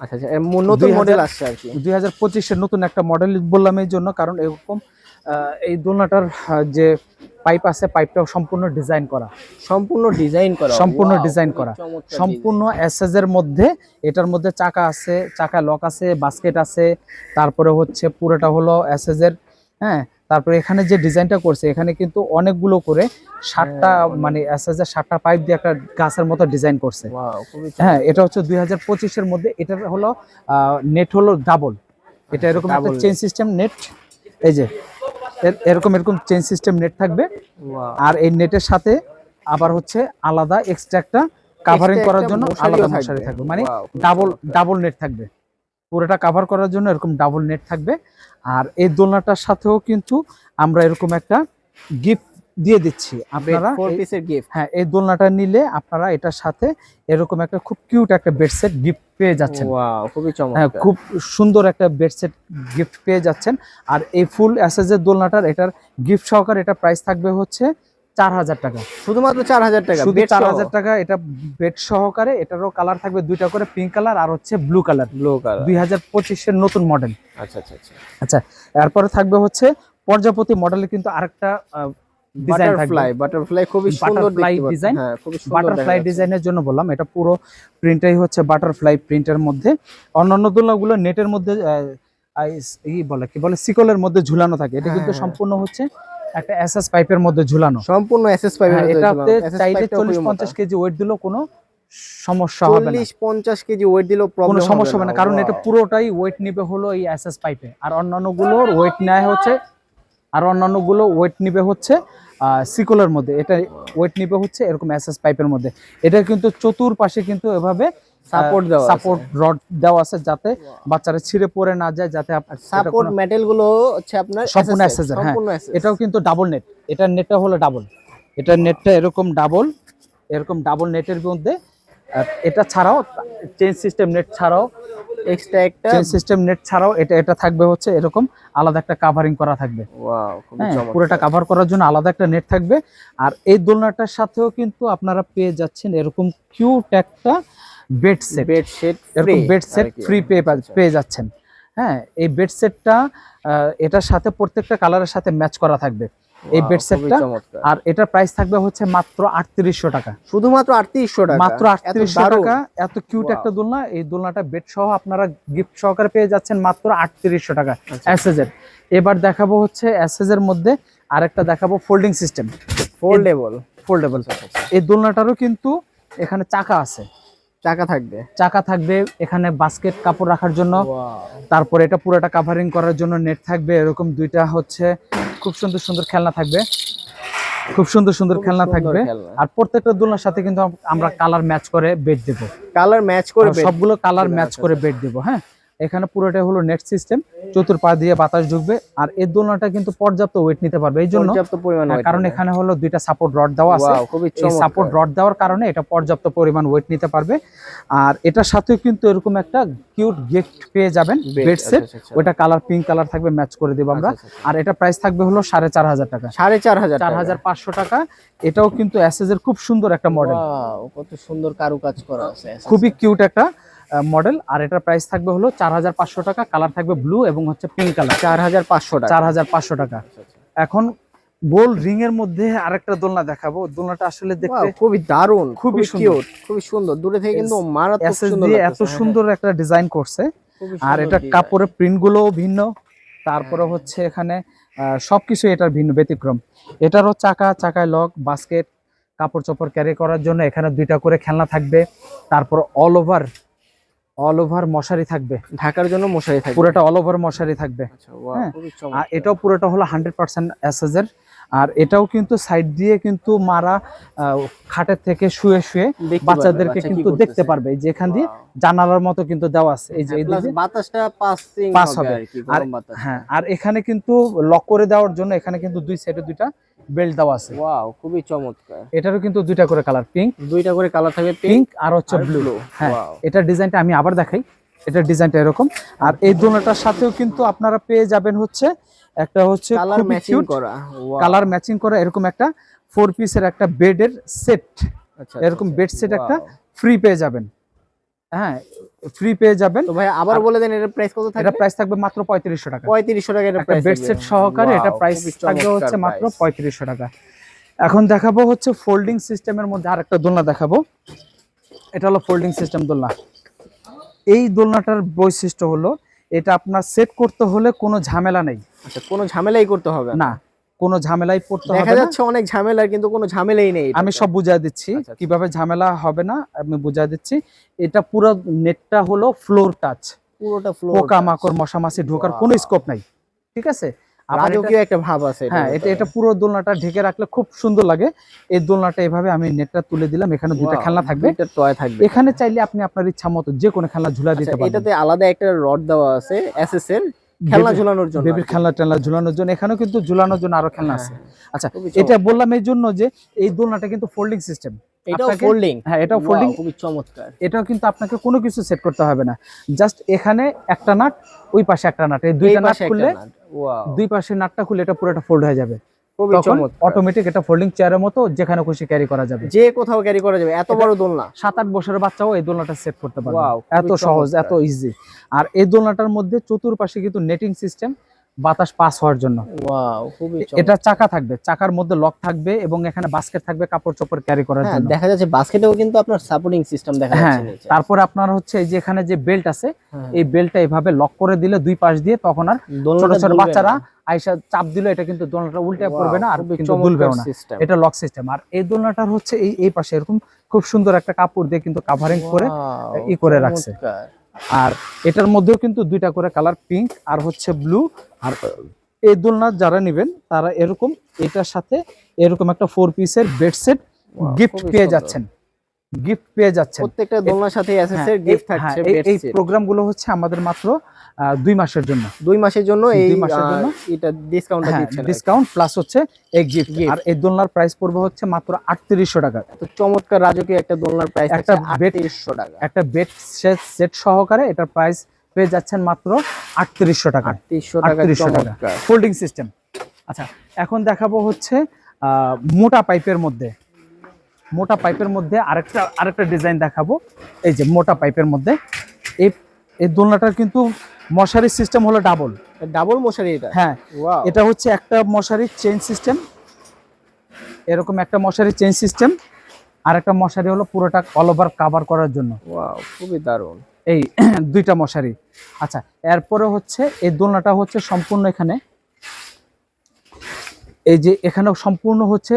[SPEAKER 2] আচ্ছা আচ্ছা নতুন মডেল আসছে আর কি।
[SPEAKER 1] দুই হাজার পঁচিশের নতুন একটা মডেল বললাম এই জন্য কারণ এরকম এই দোলনাটার যে পাইপ আছে পাইপটাও সম্পূর্ণ ডিজাইন করা।
[SPEAKER 2] সম্পূর্ণ ডিজাইন করা।
[SPEAKER 1] সম্পূর্ণ ডিজাইন করা। সম্পূর্ণ এসএস এর মধ্যে এটার মধ্যে চাকা আছে চাকা লক আছে বাস্কেট আছে তারপরে হচ্ছে পুরোটা হলো এসএস এর হ্যাঁ? তারপরে এখানে যে ডিজাইনটা করছে এখানে কিন্তু অনেকগুলো করে ষাটটা মানে এসএস এর ষাটটা পাইপ দিয়ে একটা গাছের মতো ডিজাইন করছে। হ্যাঁ এটা হচ্ছে দুই হাজার পঁচিশের মধ্যে এটার হলো নেট হলো ডাবল এটা এরকম একটা চেন সিস্টেম নেট এই যে এরকম এরকম চেন সিস্টেম নেট থাকবে। আর এই নেটের সাথে আবার হচ্ছে আলাদা এক্সট্রা একটা কাভারিং করার জন্য আলাদা। মশারি থাকবে। মানে ডাবল ডাবল নেট থাকবে। পুরোটা কাভার করার জন্য এরকম ডাবল নেট থাকবে। আর এই দোলনাটার সাথেও কিন্তু আমরা এরকম একটা গিফট দিয়ে দিচ্ছি। আপনারা
[SPEAKER 2] পিসের গিফট
[SPEAKER 1] হ্যাঁ এই দোলনাটা নিলে আপনারা এটার সাথে এরকম একটা খুব কিউট একটা বেডসেট গিফট পেয়ে যাচ্ছেন।
[SPEAKER 2] ওয়াও খুবই
[SPEAKER 1] হ্যাঁ খুব সুন্দর একটা বেডসেট গিফট পেয়ে যাচ্ছেন। আর এই ফুল অ্যাসেজের দোলনাটার এটার গিফট সহকার এটা প্রাইস থাকবে হচ্ছে চার হাজার টাকা।
[SPEAKER 2] শুধুমাত্র চার হাজার টাকা
[SPEAKER 1] শুধু চার হাজার টাকা এটা বেড সহকারে এটারও কালার থাকবে দুইটা করে পিঙ্ক কালার আর হচ্ছে ব্লু কালার
[SPEAKER 2] ব্লু কালার
[SPEAKER 1] দুই হাজার পঁচিশের নতুন মডেল
[SPEAKER 2] আচ্ছা আচ্ছা আচ্ছা।
[SPEAKER 1] আচ্ছা এরপরে থাকবে হচ্ছে প্রজাপতি মডেলে কিন্তু আরেকটা ডিজাইন
[SPEAKER 2] বাটারফ্লাই বাটারফ্লাই খুবই সুন্দর হ্যাঁ
[SPEAKER 1] বাটারফ্লাই ডিজাইনের জন্য বললাম এটা পুরো প্রিন্টাই হচ্ছে বাটারফ্লাই প্রিন্টের মধ্যে। অন্যান্য দোলনাগুলো নেটের মধ্যে ই বলে কি বলে সিকলের মধ্যে ঝুলানো থাকে। এটা কিন্তু
[SPEAKER 2] হ্যাঁ।
[SPEAKER 1] সম্পূর্ণ হচ্ছে একটা এসএস পাইপের মধ্যে ঝুলানো।
[SPEAKER 2] সম্পূর্ণ এসএস পাইপের
[SPEAKER 1] হ্যাঁ, এটাতে চাইলে
[SPEAKER 2] SS পাইপটাও
[SPEAKER 1] চল্লিশ
[SPEAKER 2] খুবই
[SPEAKER 1] পঞ্চাশ
[SPEAKER 2] মোটা।
[SPEAKER 1] কেজি ওয়েট দিলেও কোনো সমস্যা হবে না।
[SPEAKER 2] চল্লিশ পঞ্চাশ কেজি ওয়েট দিলেও
[SPEAKER 1] কোনো সমস্যা হবে না কারণ এটা পুরোটাই ওয়েট নিবে হলো এই এসএস পাইপে আর অন্যান্যগুলোর ওয়েট নেয় হচ্ছে আর অন্যান্যগুলো ওয়েট নিবে হচ্ছে সিকলের মধ্যে। এটা ওয়েট নিবে হচ্ছে এরকম এসএস পাইপের মধ্যে। এটা কিন্তু চতুর্পাশে কিন্তু এভাবে
[SPEAKER 2] সাপোর্ট দেওয়া
[SPEAKER 1] সাপোর্ট রড দেওয়া আছে যাতে বাচ্চারা ছিঁড়ে পড়ে না যায় যাতে
[SPEAKER 2] সাপোর্ট মেটেলগুলো হচ্ছে আপনার
[SPEAKER 1] সম্পূর্ণ
[SPEAKER 2] SSS,
[SPEAKER 1] হ্যাঁ। এটাও কিন্তু ডাবল নেট এটার নেটটা হলো ডাবল এটার নেটটা এরকম ডাবল এরকম ডাবল নেটের মধ্যে এটা ছাড়াও চেঞ্জ সিস্টেম নেট ছাড়াও
[SPEAKER 2] এক্সট্রা একটা
[SPEAKER 1] চেন সিস্টেম নেট ছাড়াও এটা এটা থাকবে হচ্ছে এরকম আলাদা একটা কাভারিং করা থাকবে। হ্যাঁ পুরোটা কাভার করার জন্য আলাদা একটা নেট থাকবে। আর এই দোলনাটার সাথেও কিন্তু আপনারা পেয়ে যাচ্ছেন এরকম কিউট একটা বেড সেট
[SPEAKER 2] বেড শিট
[SPEAKER 1] এরকম বেড সেট ফ্রি পেয়ে
[SPEAKER 2] আচ্ছা।
[SPEAKER 1] পেয়ে যাচ্ছেন। হ্যাঁ এই বেড সেটটা এটার সাথে প্রত্যেকটা কালারের সাথে ম্যাচ করা থাকবে। এই বেড সেটটা আর এটার প্রাইস থাকবে হচ্ছে মাত্র আটত্রিশশো টাকা।
[SPEAKER 2] শুধুমাত্র 3800 টাকা?
[SPEAKER 1] মাত্র আটত্রিশশো
[SPEAKER 2] দারুণ।
[SPEAKER 1] টাকা এত কিউট একটা দোলনা এই দোলনাটা বেড সহ আপনারা গিফট সহকারে পেয়ে যাচ্ছেন মাত্র আটত্রিশশো টাকা
[SPEAKER 2] আচ্ছা।
[SPEAKER 1] এসএস এর এবার দেখাবো হচ্ছে এসএস এর মধ্যে আরেকটা দেখাবো ফোল্ডিং সিস্টেম
[SPEAKER 2] ফোল্ডেবল
[SPEAKER 1] ফোল্ডেবল এই দোলনাটারও কিন্তু এখানে চাকা আছে।
[SPEAKER 2] চাকা থাকবে।
[SPEAKER 1] চাকা থাকবে এখানে বাস্কেট কাপড় রাখার জন্য। তারপরে এটা পুরোটা কাভারিং করার জন্য নেট থাকবে। এরকম দুইটা হচ্ছে খুব সুন্দর সুন্দর খেলনা থাকবে। খুব সুন্দর সুন্দর খেলনা থাকবে। আর প্রত্যেকটা দোলনার সাথে কিন্তু আমরা কালার ম্যাচ করে বেট দেবো।
[SPEAKER 2] কালার ম্যাচ করে
[SPEAKER 1] সবগুলো কালার ম্যাচ
[SPEAKER 2] আচ্ছা,
[SPEAKER 1] করে বেট দেবো হ্যাঁ? এখানে পুরোটাই হলো নেট সিস্টেম চতুর্পা দিয়ে বাতাস ঢুকবে আর এর দোলনাটা কিন্তু পর্যাপ্ত ওয়েট নিতে পারবে এই জন্য
[SPEAKER 2] পর্যাপ্ত পরিমাণ
[SPEAKER 1] কারণ এখানে হলো দুইটা সাপোর্ট রড দেওয়া আছে। এই সাপোর্ট রড দেওয়ার কারণে এটা পর্যাপ্ত পরিমাণ ওয়েট নিতে পারবে। আর এটার সাথেও কিন্তু এরকম একটা কিউট গিফট পেয়ে যাবেন বেড সেট ওটা কালার পিঙ্ক কালার থাকবে ম্যাচ করে দেবো আমরা। আর এটা প্রাইস থাকবে হলো সাড়ে চার হাজার টাকা।
[SPEAKER 2] সাড়ে চার হাজার
[SPEAKER 1] চার হাজার পাঁচশো টাকা। এটাও কিন্তু অ্যাসেজ এর খুব সুন্দর একটা মডেল
[SPEAKER 2] কত সুন্দর কারুকাজ করা আছে
[SPEAKER 1] খুবই কিউট একটা। মডেল আর এটার প্রাইস থাকবে হলো চার হাজার পাঁচশো টাকা কালার থাকবে ব্লু এবং হচ্ছে পিঙ্ক কালার
[SPEAKER 2] চার হাজার পাঁচশো টাকা।
[SPEAKER 1] চার হাজার পাঁচশো টাকা। এখন গোল রিং এর মধ্যে আরেকটা দোলনা দেখাবো। দোলনাটা আসলে দেখতে
[SPEAKER 2] খুবই দারুণ
[SPEAKER 1] খুবই সুন্দর।
[SPEAKER 2] খুবই সুন্দর। দূরে থেকে কিন্তু মারাত্মক সুন্দর
[SPEAKER 1] এত
[SPEAKER 2] হ্যাঁ,
[SPEAKER 1] সুন্দর একটা ডিজাইন করছে। আর এটা কাপড়ের প্রিন্ট গুলোও ভিন্ন। তারপরে
[SPEAKER 2] হ্যাঁ।
[SPEAKER 1] হচ্ছে এখানে সবকিছু এটার ভিন্ন ব্যতিক্রম। এটারও চাকা চাকায় লক বাস্কেট কাপড় চোপড় ক্যারি করার জন্য এখানে দুইটা করে খেলনা থাকবে। তারপর অল ওভার অল ওভার মশারি থাকবে।
[SPEAKER 2] ঢাকার জন্য মশারি থাকবে।
[SPEAKER 1] পুরোটা অল ওভার মশারি থাকবে।
[SPEAKER 2] আচ্ছা
[SPEAKER 1] হ্যাঁ, আর এটাও পুরোটা হলো হান্ড্রেড পার্সেন্ট এর আর এটাও কিন্তু সাইড দিয়ে কিন্তু মারা খাটের থেকে শুয়ে শুয়ে বাচ্চাদেরকে কিন্তু দেখতে পারবে। এই যে এখান দিয়ে জানালার মতো কিন্তু দেওয়া আছে। এই যে
[SPEAKER 2] হ্যাঁ, বাতাসটা পাসিং হবে। আর
[SPEAKER 1] হ্যাঁ আর এখানে কিন্তু লক করে দেওয়ার জন্য এখানে কিন্তু দুই সাইডে দুইটা বেল্ট দেওয়া আছে।
[SPEAKER 2] ওয়াও খুবই চমৎকার।
[SPEAKER 1] এটারও কিন্তু দুইটা করে কালার পিঙ্ক
[SPEAKER 2] দুইটা করে কালার থাকে পিঙ্ক
[SPEAKER 1] আর হচ্ছে ব্লু হ্যাঁ. এটার ডিজাইনটা আমি আবার দেখাই। এটার ডিজাইনটা এরকম। আর এই দোলনাটার সাথেও কিন্তু আপনারা পেয়ে যাবেন হচ্ছে একটা হচ্ছে
[SPEAKER 2] কালার ম্যাচিং করা।
[SPEAKER 1] কালার ম্যাচিং করা এরকম একটা ফোর পিসের একটা বেডের সেট
[SPEAKER 2] আচ্ছা,
[SPEAKER 1] এরকম বেড সেট একটা ফ্রি পেয়ে যাবেন। হ্যাঁ ফ্রি পেয়ে যাবেন।
[SPEAKER 2] তো ভাই আবার বলে দেন এটার প্রাইস কত
[SPEAKER 1] এটা প্রাইস থাকবে মাত্র পঁয়ত্রিশশো টাকা।
[SPEAKER 2] পঁয়ত্রিশশো টাকা এটা প্রাইস
[SPEAKER 1] বেড সেট সহকারে এটা প্রাইস থাকবে হচ্ছে মাত্র পঁয়ত্রিশশো টাকা। এখন দেখাবো হচ্ছে ফোল্ডিং সিস্টেমের মধ্যে আরেকটা দোলনা দেখাবো। এটা হলো ফোল্ডিং সিস্টেম দোলনা। এই দোলনাটার বৈশিষ্ট্য হলো এটা আপনার সেট করতে হলে কোনো ঝামেলা নেই।
[SPEAKER 2] আচ্ছা কোনো ঝামেলাই করতে হবে না
[SPEAKER 1] কোনো ঝামেলাই পড়তে হবে না।
[SPEAKER 2] যাচ্ছে অনেক ঝামেলা কিন্তু কোনো ঝামেলাই নেই
[SPEAKER 1] আমি সব বুঝাই দিচ্ছি
[SPEAKER 2] আচ্ছা, আচ্ছা।
[SPEAKER 1] কীভাবে ঝামেলা হবে না আমি বুঝাই দিচ্ছি। এটা পুরো নেটটা হলো ফ্লোর টাচ
[SPEAKER 2] পুরোটা ফ্লোর
[SPEAKER 1] পোকা মাকড় মশা মাছি ঢোকার কোনো স্কোপ নাই ঠিক আছে?
[SPEAKER 2] রাজকীয় একটা ভাব আছে
[SPEAKER 1] হ্যাঁ এটা। এটা পুরো দোলনাটা ঢেকে রাখলে খুব সুন্দর লাগে। এই দোলনাটা এভাবে আমি নেটটা তুলে দিলাম এখানে দুইটা খেলনা থাকবে।
[SPEAKER 2] এটা টয় থাকবে।
[SPEAKER 1] এখানে চাইলে আপনি আপনার ইচ্ছা মতো যে কোনো খেলনা ঝুলা দিতে
[SPEAKER 2] আচ্ছা,
[SPEAKER 1] পারবেন।
[SPEAKER 2] এটাতে আলাদা একটা রড দেওয়া আছে এসএস এর খেলনা ঝুলানোর জন্য
[SPEAKER 1] বেবির খেলনা টেলনা ঝুলানোর জন্য। এখানেও কিন্তু ঝুলানোর জন্য আরও খেলনা
[SPEAKER 2] হ্যাঁ,
[SPEAKER 1] আছে।
[SPEAKER 2] হ্যাঁ।
[SPEAKER 1] আচ্ছা এটা বললাম এই জন্য যে এই দোলনাটা কিন্তু ফোল্ডিং সিস্টেম
[SPEAKER 2] এটাও ফোল্ডিং
[SPEAKER 1] হ্যাঁ এটাও ফোল্ডিং
[SPEAKER 2] খুবই চমৎকার।
[SPEAKER 1] এটাও কিন্তু আপনাকে কোনো কিছু সেট করতে হবে না। জাস্ট এখানে একটা নাট ওই পাশে একটা নাট। এই দুইটা নাট খুললে দুই পাশে নাটটা খুলে এটা পুরোটা ফোল্ড হয়ে যাবে। অটোমেটিক এটা ফোল্ডিং চেয়ারের মতো যেখানে খুশি ক্যারি করা যাবে।
[SPEAKER 2] যে কোথাও ক্যারি করা যাবে। এত বড় দোলনা।
[SPEAKER 1] সাত আট বছরের বাচ্চাও এই দোলনাটা সেট করতে পারবে। এত সহজ এত ইজি আর এই দোলনাটার মধ্যে চতুর্পাশে কিন্তু নেটিং সিস্টেম বাতাস পাস হওয়ার জন্য। এটা চাকা থাকবে চাকার মধ্যে লক থাকবে এবং এখানে বাস্কেট থাকবে কাপড় চোপড় ক্যারি করার
[SPEAKER 2] হ্যাঁ
[SPEAKER 1] জন্য।
[SPEAKER 2] দেখা যাচ্ছে বাস্কেটেও কিন্তু আপনার সাপোর্টিং সিস্টেম দেখা
[SPEAKER 1] হ্যাঁ
[SPEAKER 2] যাচ্ছে নিচে।
[SPEAKER 1] তারপরে আপনার হচ্ছে এই যে এখানে যে বেল্ট আছে
[SPEAKER 2] হ্যাঁ,
[SPEAKER 1] এই বেল্টটা এভাবে লক করে দিলে দুই পাশ দিয়ে তখন আর ছোট ছোট বাচ্চারা। আইসা চাপ দিলে এটা কিন্তু দোলনাটা উল্টে পড়বে না আর কিন্তু দুলবেও না। এটা লক সিস্টেম আর এই দোলনাটার হচ্ছে এই এই পাশে এরকম খুব সুন্দর একটা কাপড় দিয়ে কিন্তু কাভারিং করে ই করে রাখছে। আর এটার মধ্যেও কিন্তু দুইটা করে কালার পিঙ্ক আর হচ্ছে ব্লু আর এই দোলনা যারা নেবেন তারা এরকম এটার সাথে এরকম একটা ফোর পিসের
[SPEAKER 2] বেডসেট
[SPEAKER 1] গিফট পেয়ে যাচ্ছেন। গিফট পেয়ে যাচ্ছেন।
[SPEAKER 2] প্রত্যেকটা দোলনার সাথে এসএস এর গিফট থাকছে
[SPEAKER 1] এই-
[SPEAKER 2] bed
[SPEAKER 1] এই
[SPEAKER 2] set।
[SPEAKER 1] প্রোগ্রামগুলো হচ্ছে আমাদের মাত্র দুই মাসের জন্য।
[SPEAKER 2] দুই মাসের জন্য এই
[SPEAKER 1] মাসের জন্য?
[SPEAKER 2] এটা ডিসকাউন্টটা
[SPEAKER 1] হ্যাঁ
[SPEAKER 2] দিচ্ছেন
[SPEAKER 1] ডিসকাউন্ট প্লাস হচ্ছে এই গিফট আর এই দোলনার প্রাইস পড়বে হচ্ছে মাত্র আটত্রিশশো টাকা।
[SPEAKER 2] তো চমৎকার রাজকীয় একটা দোলনার প্রাইস
[SPEAKER 1] একটা bed-
[SPEAKER 2] 3800 টাকা।
[SPEAKER 1] একটা বেড সেট সেট সহকারে এটার প্রাইস পেয়ে যাচ্ছেন মাত্র আটত্রিশশো টাকা।
[SPEAKER 2] 3800 টাকা
[SPEAKER 1] 3800 টাকা। ফোল্ডিং সিস্টেম আচ্ছা এখন দেখাবো হচ্ছে আহ, মোটা পাইপের মধ্যে। মোটা পাইপের মধ্যে আরেকটা আরেকটা ডিজাইন দেখাবো। এই যে মোটা পাইপের মধ্যে। এই এই দোলনাটার কিন্তু মশারির সিস্টেম হলো ডাবল
[SPEAKER 2] ডাবল মশারি এটা?
[SPEAKER 1] হ্যাঁ। এটা হচ্ছে একটা মশারির চেইন সিস্টেম এরকম একটা মশারির চেইন সিস্টেম আর একটা মশারি হলো পুরোটা অল ওভার কাভার করার জন্য।
[SPEAKER 2] খুবই দারুণ।
[SPEAKER 1] এই দুইটা মশারি। আচ্ছা এরপরে হচ্ছে এই দোলনাটা হচ্ছে সম্পূর্ণ এখানে। এই যে এখানে সম্পূর্ণ হচ্ছে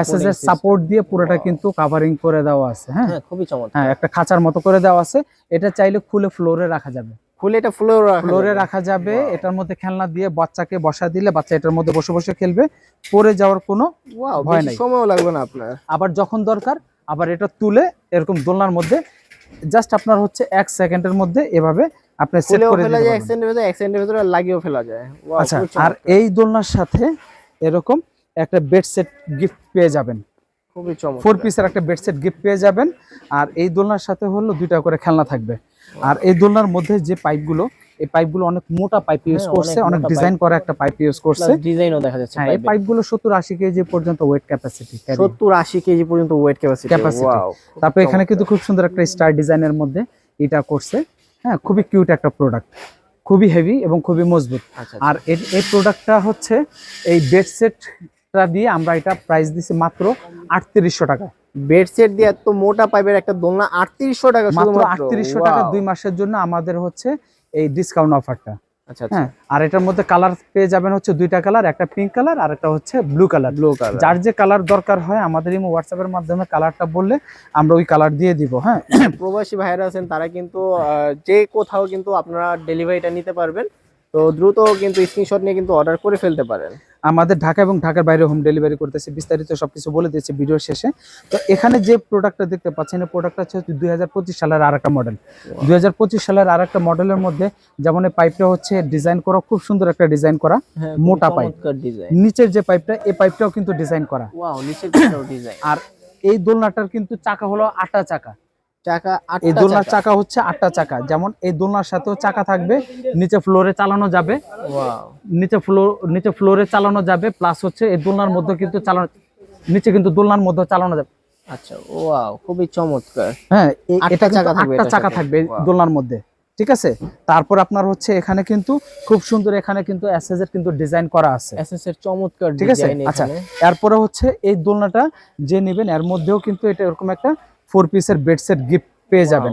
[SPEAKER 1] এসএস এর সাপোর্ট দিয়ে পুরোটা কিন্তু কাভারিং করে দেওয়া আছে হ্যাঁ?
[SPEAKER 2] হ্যাঁ খুবই চমৎকার।
[SPEAKER 1] হ্যাঁ একটা খাঁচার মতো করে দেওয়া আছে। এটা চাইলে খুলে ফ্লোরে রাখা যাবে।
[SPEAKER 2] ফুলে এটা ফ্লোর
[SPEAKER 1] ফ্লোরে রাখা যাবে। এটার মধ্যে খেলনা দিয়ে বাচ্চাকে বসা দিলে বাচ্চা এটার মধ্যে বসে বসে খেলবে। পড়ে যাওয়ার কোনো ভয় নাই।
[SPEAKER 2] সময়ও লাগবে না আপনার।
[SPEAKER 1] আবার যখন দরকার আবার এটা তুলে এরকম দোলনার মধ্যে জাস্ট আপনার হচ্ছে এক সেকেন্ডের মধ্যে এভাবে আপনি সেট করে
[SPEAKER 2] ফেলা যায়
[SPEAKER 1] পারবেন।
[SPEAKER 2] এক্সটেন্ডের ভিতরে এক্সটেন্ডের ভিতরে লাগিয়েও ফেলা যায়।
[SPEAKER 1] আচ্ছা আর এই দোলনার সাথে এরকম একটা বেড সেট গিফট পেয়ে যাবেন।
[SPEAKER 2] খুবই চমৎকার।
[SPEAKER 1] ফোর পিসের একটা বেড সেট গিফট পেয়ে যাবেন। আর এই দোলনার সাথে হলো দুইটা করে খেলনা থাকবে। আর এই দোলনার মধ্যে যে পাইপগুলো এই পাইপগুলো অনেক মোটা পাইপ ইউজ
[SPEAKER 2] হ্যাঁ,
[SPEAKER 1] করছে
[SPEAKER 2] অনেক
[SPEAKER 1] ডিজাইন করা একটা পাইপ ইউজ করছে।
[SPEAKER 2] ডিজাইনও দেখা যাচ্ছে
[SPEAKER 1] হ্যাঁ এই পাইপগুলো সত্তর আশি কেজি পর্যন্ত ওয়েট ক্যাপাসিটি
[SPEAKER 2] সত্তর আশি কেজি পর্যন্ত ওয়েট ক্যাপাসিটি
[SPEAKER 1] Capacity। তারপর এখানে কিন্তু খুব সুন্দর একটা স্টার ডিজাইনের মধ্যে এটা করছে। হ্যাঁ খুবই কিউট একটা প্রোডাক্ট খুবই হেভি এবং খুবই মজবুত।
[SPEAKER 2] আচ্ছা
[SPEAKER 1] আর এর এই প্রোডাক্টটা হচ্ছে এই বেড সেট সেটটা দিয়ে আমরা এটা প্রাইস দিছি মাত্র আটত্রিশশো টাকা।
[SPEAKER 2] বেডসেট দিয়ে এত মোটা পাইপের একটা দোলনা আটত্রিশশো টাকা
[SPEAKER 1] মাত্র আটত্রিশশো টাকা দুই মাসের জন্য আমাদের হচ্ছে এই ডিসকাউন্ট অফারটা
[SPEAKER 2] আচ্ছা আচ্ছা।
[SPEAKER 1] হ্যাঁ আর এটার মধ্যে কালার পেয়ে যাবেন হচ্ছে দুইটা কালার একটা পিঙ্ক কালার আর একটা হচ্ছে ব্লু কালার
[SPEAKER 2] ব্লু কালার
[SPEAKER 1] যার যে কালার দরকার হয় আমাদের হোয়াটসঅ্যাপের মাধ্যমে কালারটা বললে আমরা ওই কালার দিয়ে দিব হ্যাঁ।
[SPEAKER 2] প্রবাসী ভাইরা আছেন তারা কিন্তু যে কোথাও কিন্তু আপনারা ডেলিভারিটা নিতে পারবেন। তো দ্রুত কিন্তু স্ক্রিনশট নিয়ে কিন্তু অর্ডার করে ফেলতে পারেন।
[SPEAKER 1] আমাদের ঢাকা এবং ঢাকার বাইরে হোম ডেলিভারি করতেছে বিস্তারিত সবকিছু বলে দিয়েছে ভিডিওর শেষে। তো এখানে যে প্রোডাক্টটা দেখতে পাচ্ছেন এই প্রোডাক্টটা হচ্ছে দুই হাজার পঁচিশ সালের আর একটা মডেল দুই হাজার পঁচিশ সালের আর একটা মডেলের মধ্যে যেমন এই পাইপটা হচ্ছে ডিজাইন করা খুব সুন্দর একটা ডিজাইন করা
[SPEAKER 2] হ্যাঁ,
[SPEAKER 1] মোটা পাইপ। নিচের যে পাইপটা এই পাইপটাও কিন্তু ডিজাইন করা।
[SPEAKER 2] ডিজাইন
[SPEAKER 1] আর এই দোলনাটার কিন্তু চাকা হলো আটা চাকা।
[SPEAKER 2] চাকা
[SPEAKER 1] এই দোলনার
[SPEAKER 2] চাকা।
[SPEAKER 1] হচ্ছে আটটা চাকা। যেমন এই দোলনার সাথেও চাকা থাকবে নিচে ফ্লোরে চালানো যাবে। নিচে ফ্লোর নিচে ফ্লোরে চালানো যাবে প্লাস হচ্ছে এই দোলনার মধ্যে কিন্তু চালানো নিচে কিন্তু দোলনার মধ্যে চালানো যাবে।
[SPEAKER 2] আচ্ছা ওয়াও খুবই চমৎকার।
[SPEAKER 1] হ্যাঁ
[SPEAKER 2] আটটা
[SPEAKER 1] এটা
[SPEAKER 2] চাকা থাকবে
[SPEAKER 1] আটটা চাকা থাকবে দোলনার মধ্যে ঠিক আছে? তারপর আপনার হচ্ছে এখানে কিন্তু খুব সুন্দর এখানে কিন্তু কিন্তু ডিজাইন করা আছে।
[SPEAKER 2] চমৎকার
[SPEAKER 1] ঠিক আছে? আচ্ছা এরপরে হচ্ছে এই দোলনাটা যে নেবেন এর মধ্যেও কিন্তু এটা এরকম একটা ফোর পিসের বেড সেট গিফট পেয়ে যাবেন।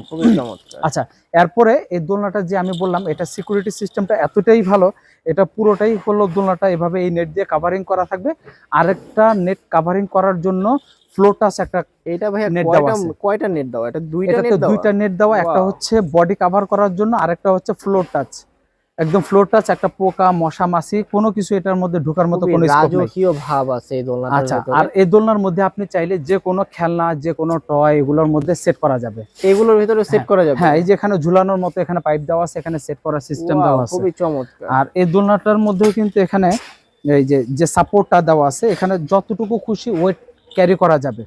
[SPEAKER 1] আচ্ছা এরপরে এই দোলনাটা যে আমি বললাম এটা সিকিউরিটি সিস্টেমটা এতটাই ভালো এটা পুরোটাই হলো দোলনাটা এভাবে এই নেট দিয়ে কাভারিং করা থাকবে। আরেকটা নেট কাভারিং করার জন্য ফ্লোর টাচ একটা
[SPEAKER 2] এটা ভাইয়া
[SPEAKER 1] net দেওয়া
[SPEAKER 2] কয়টা নেট দাও এটা দুইটা নেট দাও
[SPEAKER 1] দুইটা নেট দেওয়া একটা হচ্ছে বডি কাভার করার জন্য আরেকটা হচ্ছে ফ্লোর টাচ একদম ফ্লোর টাচ একটা পোকা মশা মাছি কোনো কিছু এটার মধ্যে ঢোকার মতো কোনো
[SPEAKER 2] রাজকীয় ভাব আছে এই দোলনাটার
[SPEAKER 1] আচ্ছা আর এই দোলনার মধ্যে আপনি চাইলে যে কোনো খেলনা যে কোনো টয় এগুলোর মধ্যে সেট করা যাবে।
[SPEAKER 2] এগুলোর ভিতরে সেট করা যাবে?
[SPEAKER 1] হ্যাঁ এই যে এখানে ঝুলানোর মতো এখানে পাইপ দেওয়া আছে এখানে সেট করার সিস্টেম দেওয়া আছে।
[SPEAKER 2] খুবই চমৎকার।
[SPEAKER 1] আর এই দোলনাটার মধ্যেও কিন্তু এখানে এই যে যে সাপোর্টটা দেওয়া আছে এখানে যতটুকু খুশি ওয়েট ক্যারি করা যাবে।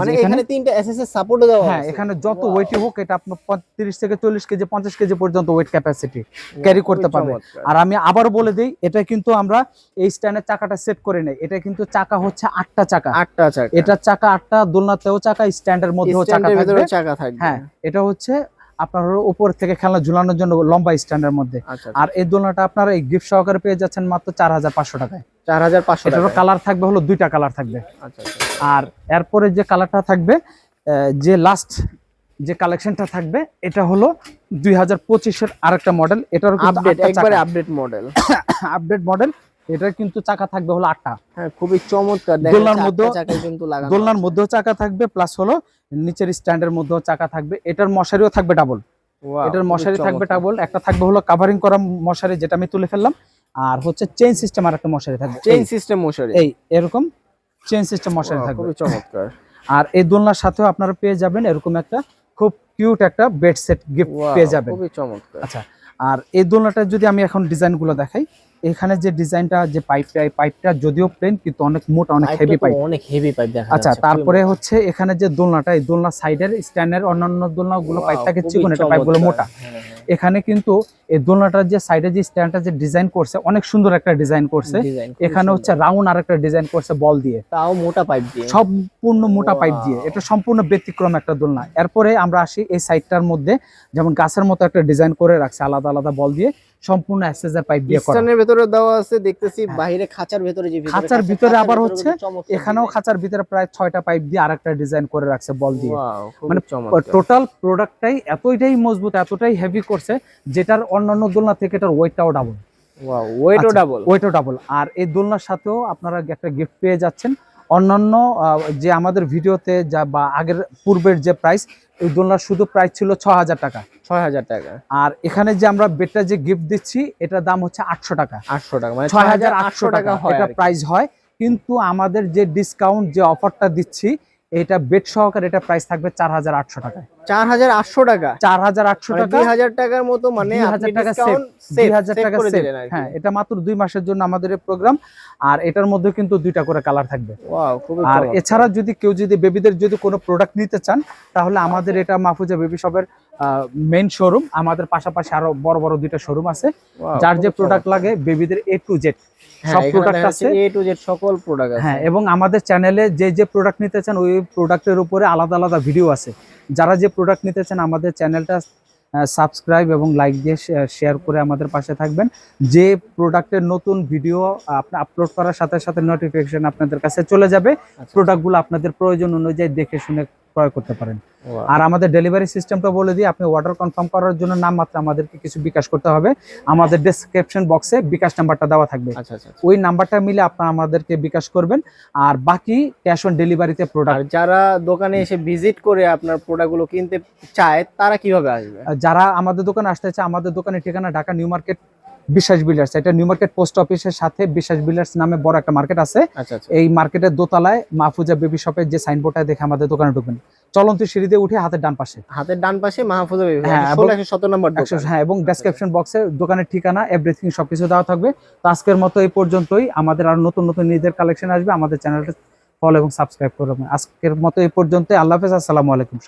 [SPEAKER 2] মানে
[SPEAKER 1] এখানে
[SPEAKER 2] এখানে তিনটা এসএস সাপোর্ট দেওয়া
[SPEAKER 1] হ্যাঁ এখানে যত. ওয়েটই হোক এটা থেকে চল্লিশ কেজি পঞ্চাশ কেজি পর্যন্ত ওয়েট ক্যাপাসিটি
[SPEAKER 2] খুবই
[SPEAKER 1] করতে পারবে। আর আমি আবার বলে দিই এটা কিন্তু আমরা এই স্ট্যান্ডের চাকাটা সেট করে নেই। এটা কিন্তু চাকা হচ্ছে আটটা চাকা।
[SPEAKER 2] আটটা চাকা।
[SPEAKER 1] এটার চাকা আটটা দোলনাতেও চাকা স্ট্যান্ডের মধ্যেও চাকা থাকবে।
[SPEAKER 2] চাকা থাকবে।
[SPEAKER 1] হ্যাঁ এটা হচ্ছে আপনার উপর থেকে খেলনা ঝুলানোর জন্য লম্বা স্ট্যান্ডের মধ্যে।
[SPEAKER 2] আচ্ছা
[SPEAKER 1] আর এই দোলনাটা আপনারা এই গিফট সহকারে পেয়ে যাচ্ছেন মাত্র চার হাজার পাঁচশো টাকায়।
[SPEAKER 2] চার হাজার পাঁচশো
[SPEAKER 1] এটারও
[SPEAKER 2] টাকা।
[SPEAKER 1] কালার থাকবে হলো দুইটা কালার থাকবে।
[SPEAKER 2] আচ্ছা আচ্ছা
[SPEAKER 1] আর এরপরে যে কালারটা থাকবে যে লাস্ট যে কালেকশনটা থাকবে এটা হলো দুই হাজার পঁচিশের আরেকটা মডেল এটারও
[SPEAKER 2] আপডেট একবারে আপডেট মডেল
[SPEAKER 1] আপডেট মডেল এটার কিন্তু চাকা থাকবে হলো আটটা।
[SPEAKER 2] হ্যাঁ খুবই চমৎকার।
[SPEAKER 1] দোলনার
[SPEAKER 2] যাচ্ছে
[SPEAKER 1] মধ্যেও-
[SPEAKER 2] কিন্তু লাগানো
[SPEAKER 1] দোলনার মধ্যেও চাকা থাকবে প্লাস হলো নিচের স্ট্যান্ডের মধ্যেও চাকা থাকবে। এটার মশারিও থাকবে ডাবল এটার মশারি থাকবে। ডাবল একটা থাকবে হলো কাভারিং করা মশারি যেটা আমি তুলে ফেললাম। আর হচ্ছে চেইন সিস্টেম আর একটা মশারি থাকবে।
[SPEAKER 2] চেইন সিস্টেম মশারি।
[SPEAKER 1] এই এরকম চেইন সিস্টেম মশারি থাকবে।
[SPEAKER 2] খুবই চমৎকার।
[SPEAKER 1] আর এই দোলনার সাথেও আপনারা পেয়ে যাবেন এরকম একটা খুব কিউট একটা বেড সেট গিফট পেয়ে যাবেন।
[SPEAKER 2] খুবই চমৎকার।
[SPEAKER 1] আচ্ছা আর এই দোলনাটা যদি আমি এখন ডিজাইনগুলো দেখাই এখানে যে ডিজাইনটা যে পাইপটা এই পাইপটা যদিও প্লেন কিন্তু অনেক মোটা অনেক হেভি পাইপ
[SPEAKER 2] অনেক হেভি পাইপ দেখা
[SPEAKER 1] আচ্ছা তারপরে হচ্ছে এখানে যে দোলনাটা এই দোলনা সাইডের স্ট্যান্ডের অন্যান্য দোলনাগুলো পাইপ
[SPEAKER 2] Wow,
[SPEAKER 1] থাকে চিকন এটা পাইপগুলো মোটা।
[SPEAKER 2] হ্যাঁ, হ্যাঁ।
[SPEAKER 1] এখানে কিন্তু এই দোলনাটার যে সাইডে যে স্ট্যান্ডটা যে ডিজাইন করছে অনেক সুন্দর একটা ডিজাইন করছে। এখানে হচ্ছে রাউন্ড আর একটা ডিজাইন করছে বল দিয়ে।
[SPEAKER 2] তাও মোটা পাইপ দিয়ে?
[SPEAKER 1] সম্পূর্ণ মোটা পাইপ দিয়ে। এটা সম্পূর্ণ ব্যতিক্রম একটা দোলনা। এরপরে আমরা আসি এই সাইডটার মধ্যে যেমন গাছের মতো একটা ডিজাইন করে রাখছে আলাদা আলাদা বল দিয়ে। সম্পূর্ণ এসএসআর পাইপ দিয়ে করা।
[SPEAKER 2] স্ট্যান্ডের ভেতরে দেওয়া আছে দেখতেছি
[SPEAKER 1] হ্যাঁ।
[SPEAKER 2] বাইরে খাঁচার ভেতরে যে
[SPEAKER 1] খাঁচার ভিতরে আবার হচ্ছে এখানেও খাঁচার ভিতরে প্রায় ছয়টা পাইপ দিয়ে আরেকটা ডিজাইন করে রাখছে বল দিয়ে। মানে টোটাল প্রোডাক্টটাই এতটাই মজবুত এতটাই হেভি করছে যেটার অন্যান্য দোলনা থেকে এটার ওয়েটটাও ডাবল
[SPEAKER 2] Wow, weight ও
[SPEAKER 1] আচ্ছা,
[SPEAKER 2] ডাবল
[SPEAKER 1] ওয়েটও ডাবল আর এই দোলনার সাথেও আপনারা একটা গিফট পেয়ে যাচ্ছেন। অন্যান্য যে আমাদের ভিডিওতে যা বা আগের পূর্বের যে প্রাইস এই দোলনার শুধু প্রাইস ছিল ছ হাজার টাকা।
[SPEAKER 2] ছয় হাজার টাকা।
[SPEAKER 1] আর এখানে যে আমরা বেডটা যে গিফট দিচ্ছি এটার দাম হচ্ছে আটশো টাকা।
[SPEAKER 2] আটশো টাকা মানে
[SPEAKER 1] ছয় হাজার আটশো টাকা
[SPEAKER 2] হয়
[SPEAKER 1] এটা প্রাইস হয়। কিন্তু আমাদের যে ডিসকাউন্ট যে অফারটা দিচ্ছি এটা বেড সহকারে এটা প্রাইস থাকবে চার হাজার আটশো টাকা
[SPEAKER 2] চার হাজার আটশো টাকা?
[SPEAKER 1] চার হাজার আটশো
[SPEAKER 2] মানে
[SPEAKER 1] টাকা।
[SPEAKER 2] দুই হাজার টাকার মতো মানে
[SPEAKER 1] হাজার টাকা দুই হাজার। হ্যাঁ এটা মাত্র দুই মাসের জন্য আমাদের প্রোগ্রাম আর এটার মধ্যে কিন্তু দুইটা করে কালার থাকবে। আর এছাড়া যদি কেউ যদি বেবিদের যদি কোনো প্রোডাক্ট নিতে চান তাহলে আমাদের এটা মাহফুজা বেবি শপের মেইন শোরুম আমাদের পাশাপাশি আরও বড় বড় দুইটা শোরুম আছে। যার যে প্রোডাক্ট লাগে বেবিদের এ টু জেড সব
[SPEAKER 2] এখানে
[SPEAKER 1] প্রোডাক্ট আছে।
[SPEAKER 2] A to Z সকল প্রোডাক্ট আছে।
[SPEAKER 1] হ্যাঁ এবং আমাদের চ্যানেলে যে যে প্রোডাক্ট নিতে চান ওই প্রোডাক্টের উপরে আলাদা আলাদা ভিডিও আছে। যারা যে প্রোডাক্ট নিতে চান আমাদের চ্যানেলটা সাবস্ক্রাইব এবং লাইক দিয়ে শেয়ার করে আমাদের পাশে থাকবেন। যে প্রোডাক্টের নতুন ভিডিও আপনি আপলোড করার সাথে সাথে নোটিফিকেশন আপনাদের কাছে চলে যাবে।
[SPEAKER 2] আচ্ছা।
[SPEAKER 1] প্রোডাক্টগুলো আপনাদের প্রয়োজন অনুযায়ী দেখে শুনে ক্রয় করতে পারেন। আর আমাদের ডেলিভারি সিস্টেমটা বলে দিই আপনি অর্ডার কনফার্ম করার জন্য নাম মাত্র আমাদেরকে কিছু বিকাশ করতে হবে। আমাদের ডেসক্রিপশন বক্সে বিকাশ নাম্বারটা দেওয়া থাকবে।
[SPEAKER 2] আচ্ছা আচ্ছা আচ্ছা।
[SPEAKER 1] ওই নাম্বারটা মিলে আপনারা আমাদেরকে বিকাশ করবেন। আর বাকি ক্যাশ অন ডেলিভারিতে প্রোডাক্ট
[SPEAKER 2] যারা দোকানে এসে ভিজিট করে আপনার প্রোডাক্টগুলো কিনতে চায় তারা কীভাবে আসবে?
[SPEAKER 1] যারা আমাদের দোকানে আসতে চায় আমাদের দোকানের ঠিকানা Dhaka new market Biswas builders এটা নিউ মার্কেট পোস্ট অফিসের সাথে বিশ্বাস বিল্ডার্স নামে বড় একটা মার্কেট আছে।
[SPEAKER 2] আচ্ছা আচ্ছা।
[SPEAKER 1] এই মার্কেটের দোতলায় মাহফুজা বেবি শপের যে সাইনবোর্ডটা দেখে আমাদের দোকানে ঢুকবেন। চলন্ত সিঁড়িতে উঠে হাতের ডান পাশে।
[SPEAKER 2] হাতের ডান পাশে মাহফুজা বেবি
[SPEAKER 1] হ্যাঁ,
[SPEAKER 2] সতেরো নম্বর।
[SPEAKER 1] হ্যাঁ এবং ডেসক্রিপশন বক্সে দোকানের ঠিকানা এভরিথিং সবকিছু দেওয়া থাকবে। তো আজকের মতো এই পর্যন্তই। আমাদের আর নতুন নতুন নিজেদের কালেকশন আসবে। আমাদের চ্যানেলটা ফলো এবং সাবস্ক্রাইব করবেন আজকের মতো এই পর্যন্তই। আল্লাহ হাফেজ। আসসালামু আলাইকুম।